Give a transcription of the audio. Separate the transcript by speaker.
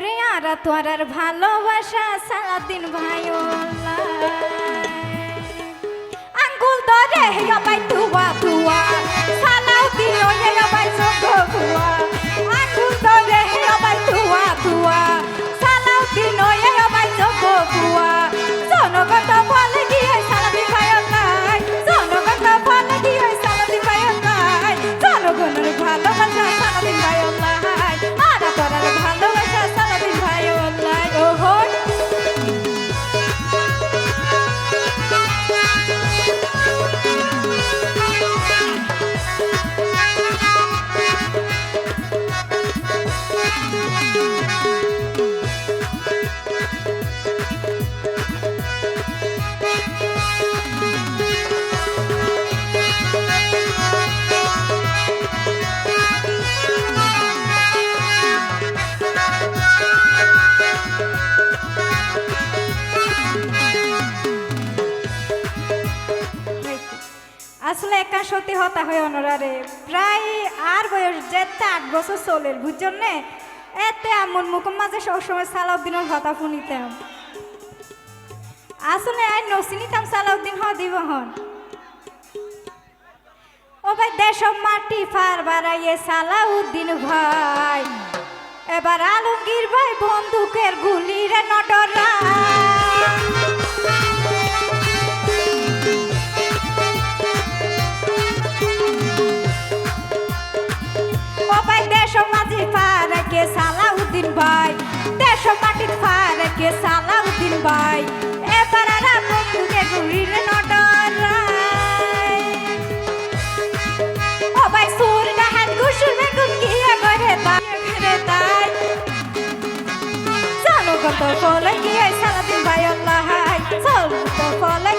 Speaker 1: ওরে আর তোর ভালোবাসা সারাদিন ভাই আসলে একা সত্যি হতা হয় অনরারে। প্রায় আর বয়স যেতে আট বছর চলের বুঝছেন? নে এতে এমন মুখের মাঝে সবসময় সালাউদ্দিনের হতা শুনিতাম। আসলে আর নসিনিতাম সালাউদ্দিন হ দিব ও ভাই, দেশ মাটি ফার বাড়াইয়ে সালাউদ্দিন ভাই। এবার আলমগীর ভাই বন্দুকের গুলিরে নডরা জনগত ফলে গিয়ে সারাদিন ভাই আল্লাহ জনগত ফলে